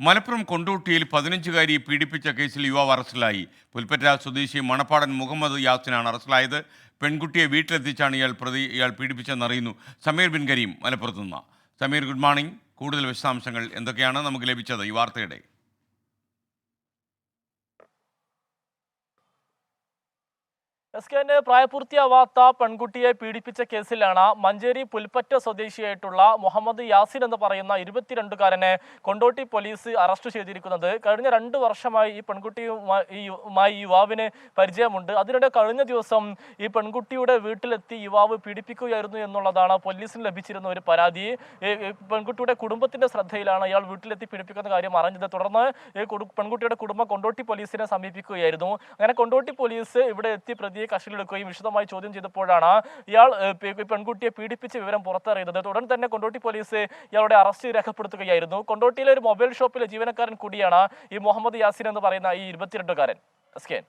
മലപ്പുറം കൊണ്ടോട്ടിയിൽ പതിനഞ്ചുകാരിയെ പീഡിപ്പിച്ച കേസിൽ യുവാവ് അറസ്റ്റിലായി. പുൽപ്പറ്റ സ്വദേശി മണപ്പാടൻ മുഹമ്മദ് യാസിനാണ് അറസ്റ്റിലായത്. പെൺകുട്ടിയെ വീട്ടിലെത്തിച്ചാണ് ഇയാൾ പ്രതി ഇയാൾ പീഡിപ്പിച്ചെന്നറിയുന്നു സമീർ ബിൻ കരീം മലപ്പുറത്തു നിന്ന് സമീർ ഗുഡ് മോർണിംഗ്. കൂടുതൽ വിശദാംശങ്ങൾ എന്തൊക്കെയാണ്? നമുക്ക് ലഭിച്ചത് ഈ വാർത്തയുടെ. എസ് കെന്റെ പ്രായപൂർത്തിയാവാത്ത പെൺകുട്ടിയെ പീഡിപ്പിച്ച കേസിലാണ് മഞ്ചേരി പുൽപ്പറ്റ സ്വദേശിയായിട്ടുള്ള മുഹമ്മദ് യാസിൻ എന്ന് പറയുന്ന ഇരുപത്തിരണ്ടുകാരനെ കൊണ്ടോട്ടി പോലീസ് അറസ്റ്റ് ചെയ്തിരിക്കുന്നത്. കഴിഞ്ഞ രണ്ട് വർഷമായി ഈ പെൺകുട്ടിയുമായി യുവാവിന് പരിചയമുണ്ട്. അതിനിടെ കഴിഞ്ഞ ദിവസം ഈ പെൺകുട്ടിയുടെ വീട്ടിലെത്തി യുവാവ് പീഡിപ്പിക്കുകയായിരുന്നു എന്നുള്ളതാണ് പോലീസിന് ലഭിച്ചിരുന്ന ഒരു പരാതി. പെൺകുട്ടിയുടെ കുടുംബത്തിന്റെ ശ്രദ്ധയിലാണ് ഇയാൾ വീട്ടിലെത്തി പീഡിപ്പിക്കുന്ന കാര്യം അറിഞ്ഞത്. തുടർന്ന് പെൺകുട്ടിയുടെ കുടുംബം കൊണ്ടോട്ടി പോലീസിനെ സമീപിക്കുകയായിരുന്നു. അങ്ങനെ കൊണ്ടോട്ടി പോലീസ് ഇവിടെ എത്തി പ്രതിയെ കസ്റ്റഡിയിലെടുക്കുകയും വിശദമായി ചോദ്യം ചെയ്തപ്പോഴാണ് ഇയാൾ പെൺകുട്ടിയെ പീഡിപ്പിച്ച വിവരം പുറത്തറിയുന്നത്. ഉടൻ തന്നെ കൊണ്ടോട്ടി പോലീസ് ഇയാളുടെ അറസ്റ്റ് രേഖപ്പെടുത്തുകയായിരുന്നു. കൊണ്ടോട്ടിയിലെ ഒരു മൊബൈൽ ഷോപ്പിലെ ജീവനക്കാരൻ കൂടിയാണ് ഈ മുഹമ്മദ് യാസിൻ എന്ന് പറയുന്ന ഈ ഇരുപത്തിരണ്ടുകാരൻ. S K